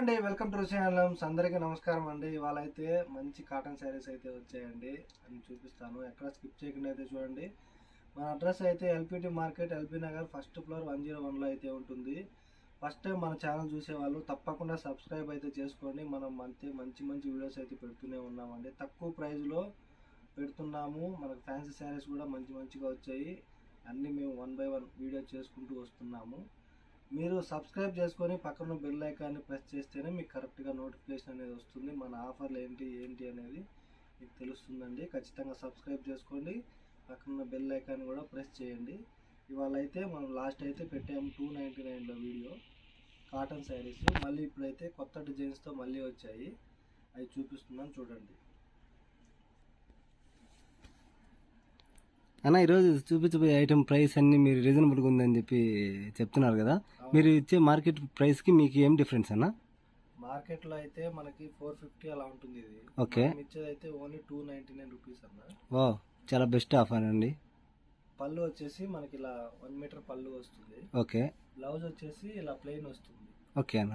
అండి welcome to రుచియాలమ్స్ అందరికీ నమస్కారం అండి. ఇవాళ అయితే మంచి కాటన్ శారీస్ అయితే వచ్చాయండి. అని చూపిస్తాను. ఎక్కడ స్కిప్ చేయకుండా అయితే చూడండి. మన అడ్రస్ అయితే LPT market LP Nagar first floor one zero వన్లో అయితే ఉంటుంది. ఫస్ట్ టైం మన ఛానల్ చూసేవాళ్ళు తప్పకుండా సబ్స్క్రైబ్ అయితే చేసుకోండి. మనం మంచి మంచి మంచి వీడియోస్ అయితే పెడుతూనే ఉన్నామండి. తక్కువ ప్రైస్లో పెడుతున్నాము. మనకు ఫ్యాన్సీ శారీస్ కూడా మంచి మంచిగా వచ్చాయి. అన్నీ మేము వన్ బై వన్ వీడియో చేసుకుంటూ వస్తున్నాము. మీరు సబ్స్క్రైబ్ చేసుకొని పక్కన బెల్ ఐకాన్ని ప్రెస్ చేస్తేనే మీకు కరెక్ట్గా నోటిఫికేషన్ అనేది వస్తుంది. మన ఆఫర్లు ఏంటి ఏంటి అనేది మీకు తెలుస్తుందండి. ఖచ్చితంగా సబ్స్క్రైబ్ చేసుకోండి. పక్కన బెల్ ఐకాన్ కూడా ప్రెస్ చేయండి. ఇవాళ అయితే మనం లాస్ట్ అయితే పెట్టాము టూ నైంటీ నైన్లో వీడియో. Cotton saris. మళ్ళీ ఇప్పుడైతే కొత్త డిజైన్స్తో మళ్ళీ వచ్చాయి. అవి చూపిస్తున్నాను చూడండి. అన్న ఈరోజు చూపించబోయే ఐటమ్ ప్రైస్ అన్ని మీరు రీజనబుల్గా ఉందని చెప్పి చెప్తున్నారు కదా. మీరు ఇచ్చే మార్కెట్ ప్రైస్కి మీకు ఏం డిఫరెన్స్ అన్న? మార్కెట్లో అయితే మనకి ఫోర్ ఫిఫ్టీ అలా ఉంటుంది ఇది. ఓకే. ఇచ్చేది అయితే only two ninety nine rupees అన్న. వా చాలా బెస్ట్ ఆఫర్ అండి. పళ్ళు వచ్చేసి మనకి ఇలా వన్ మీటర్ పళ్ళు వస్తుంది. ఓకే. బ్లౌజ్ వచ్చేసి ఇలా ప్లెయిన్ వస్తుంది. ఓకే అన్న.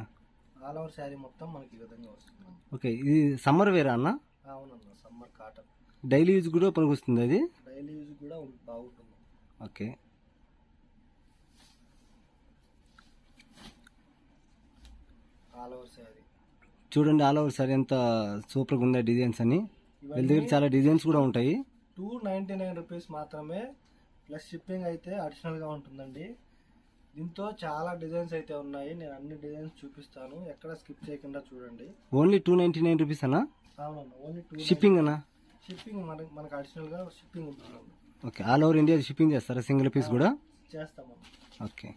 ఆల్ ఓవర్ శారీ మొత్తం మనకి ఈ విధంగా వస్తుంది. ఓకే ఇది సమ్మర్ వేరా అన్న? అవునన్న సమ్మర్ కాటన్ డైలీ యూజ్ కూడా పనికొస్తుంది అది? డైలీ యూజ్ కూడా బాగుంటుంది. ఓకే. ఆల్ ఓవర్ శారీ చూడండి ఆల్ ఓవర్ సారీ ఎంత సూపర్గా ఉందా డిజైన్స్ అని. వీళ్ళ దగ్గర చాలా డిజైన్స్ కూడా ఉంటాయి. టూ నైంటీ నైన్ రూపీస్ మాత్రమే ప్లస్ షిప్పింగ్ అయితే అడిషనల్గా ఉంటుందండి. దీంతో చాలా డిజైన్స్ అయితే ఉన్నాయి. నేను అన్ని డిజైన్స్ చూపిస్తాను. ఎక్కడ స్కిప్ చేయకుండా చూడండి. Only two ninety nine rupees అన్న అవునన్న ఓన్లీ టూ షిప్పింగ్ అన్న షిప్పింగ్ మనకి మనకు అడిషనల్గా షిప్పింగ్ ఉంటుంది. Okay all over India shipping చేస్తారా? సింగిల్ పీస్ కూడా? చేస్తాము ఓకే.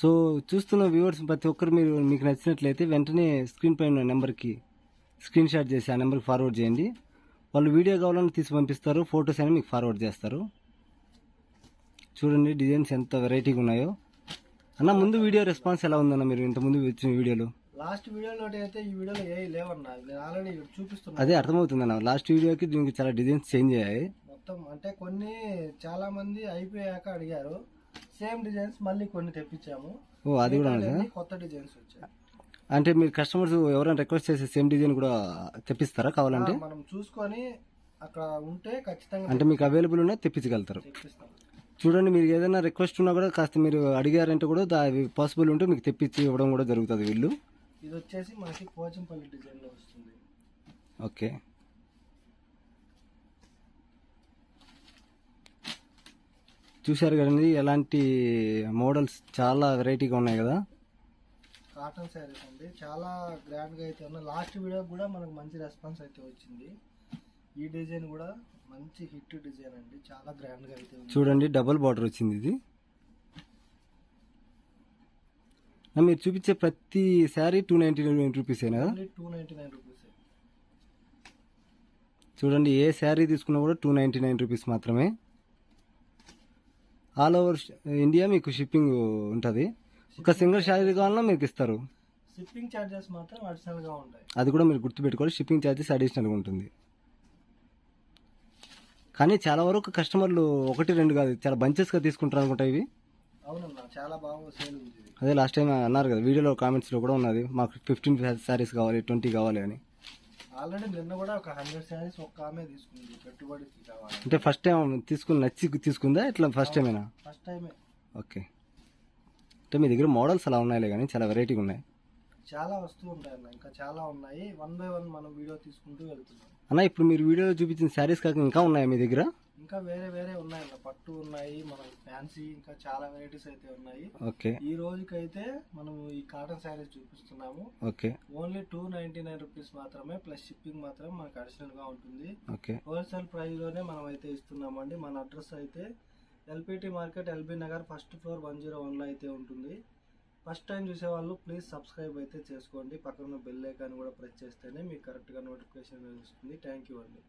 సో చూస్తున్న వ్యూవర్స్ ప్రతి ఒక్కరు మీరు మీకు నచ్చినట్లయితే వెంటనే స్క్రీన్ పైన ఉన్న నెంబర్కి స్క్రీన్ షాట్ చేసి ఆ నెంబర్కి ఫార్వర్డ్ చేయండి. వాళ్ళు వీడియో కావాలని తీసి పంపిస్తారు ఫొటోస్ అని మీకు ఫార్వర్డ్ చేస్తారు. చూడండి డిజైన్స్ ఎంత వెరైటీగా ఉన్నాయో. అన్న ముందు వీడియో రెస్పాన్స్ ఎలా ఉందన్న మీరు ఇంత ముందు వచ్చిన వీడియోలో లాస్ట్ వీడియోలో అయితే ఈ వీడియోలో ఏ లేవన్నా నేను ఆల్రెడీ చూపిస్తున్నా. అదే అర్థమవుతుందన్న లాస్ట్ వీడియోకి దీనికి చాలా డిజైన్స్ చేంజ్ అయ్యాయి. మొత్తం అంటే కొన్ని చాలా మంది అయిపోయాక అడిగారు. సేమ్ డిజైన్స్ మళ్ళీ కొన్ని తెప్పించాము. ఓ అది కూడా కొత్త డిజైన్స్ వచ్చాయి. అంటే మీరు కస్టమర్స్ ఎవరైనా రిక్వెస్ట్ చేసే సేమ్ డిజైన్ కూడా తెప్పిస్తారా కావాలంటే? మనం చూసుకొని అక్కడ ఉంటే ఖచ్చితంగా అంటే మీకు అవైలబుల్ ఉన్నా తెప్పించగలుగుతారు. చూడండి మీరు ఏదైనా రిక్వెస్ట్ ఉన్నా కూడా కాస్త మీరు అడిగారంటే కూడా పాసిబుల్ ఉంటే మీకు తెప్పించి ఇవ్వడం కూడా జరుగుతుంది వీళ్ళు. ఇది వచ్చేసి మనకి పోచంపల్లి డిజైన్లో వస్తుంది. ఓకే. చూశారు కదండి ఎలాంటి మోడల్స్ చాలా వెరైటీగా ఉన్నాయి కదా? కాటన్ శారీస్ అండి. చాలా గ్రాండ్గా అయితే ఉన్నాయి. లాస్ట్ వీడియో కూడా మనకు మంచి రెస్పాన్స్ అయితే వచ్చింది. ఈ డిజైన్ కూడా మంచి హిట్ డిజైన్ అండి. చాలా గ్రాండ్గా అయితే చూడండి డబుల్ బార్డర్ వచ్చింది ఇది ఆ, మీరు చూపించే ప్రతి sari two ninety nine rupees కదా ఓన్లీ టూ నైన్ రూపీస్ చూడండి ఏ శారీ తీసుకున్నా కూడా టూ నైంటీ నైన్ రూపీస్ మాత్రమే. ఆల్ ఓవర్ ఇండియా మీకు షిప్పింగ్ ఉంటుంది. ఒక సింగిల్ శారీ కావాలన్నా మీకు ఇస్తారు. షిప్పింగ్ ఛార్జెస్ మాత్రం అడిషనల్గా ఉంటాయి. అది కూడా మీరు గుర్తుపెట్టుకోవాలి షిప్పింగ్ ఛార్జెస్ అడిషనల్గా ఉంటుంది. కానీ చాలా వరకు కస్టమర్లు ఒకటి రెండు కాదు చాలా బంచెస్గా తీసుకుంటారు అనుకుంటా ఇవి. అదే లాస్ట్ టైం అన్నారు కదా వీడియోలో కామెంట్స్లో కూడా ఉన్నది మాకు ఫిఫ్టీన్ శారీస్ కావాలి ట్వంటీ కావాలి అని. ఆల్రెడీ నిన్న కూడా ఒక హండ్రెడ్ శారీస్ ఒక్క ఆమె తీసుకుంది పెట్టుబడికి కావాలి. అంటే ఫస్ట్ టైం తీసుకుని నచ్చి తీసుకుందా ఇట్లా ఫస్ట్ టైమేనా ఫస్ట్ టైమే ఓకే అంటే మీ దగ్గర మోడల్స్ అలా ఉన్నాయిలే కానీ చాలా వెరైటీగా ఉన్నాయి. చాలా వస్తూ ఉంటాయి అన్న ఇంకా చాలా ఉన్నాయి. వన్ బై వన్ మనం వీడియో తీసుకుంటూ వెళ్తున్నాం. అన్న ఇప్పుడు మీరు వీడియోలో చూపించిన శారీస్ కాక ఇంకా ఉన్నాయా మీ దగ్గర? ఇంకా వేరే వేరే ఉన్నాయన్న. పట్టు ఉన్నాయి మన ఫ్యాన్సీ ఇంకా చాలా వెరైటీస్ అయితే ఉన్నాయి. ఓకే. ఈ రోజుకైతే మనం ఈ కాటన్ శారీస్ చూపిస్తున్నాము. Okay. Only two ninety nine rupees మాత్రమే ప్లస్ షిప్పింగ్ మాత్రం మనకు అడిషనల్గా ఉంటుంది. ఓకే. హోల్సేల్ ప్రైస్లోనే మనం అయితే ఇస్తున్నామండి. మన అడ్రస్ అయితే LPT market LB Nagar first floor one zero వన్లో అయితే ఉంటుంది. ఫస్ట్ టైం చూసే వాళ్ళు ప్లీజ్ సబ్స్క్రైబ్ అయితే చేసుకోండి. పక్కన బెల్ ఐకాన్ కూడా ప్రెస్ చేస్తేనే మీకు కరెక్ట్గా నోటిఫికేషన్ వస్తుంది థ్యాంక్ యూ అండి.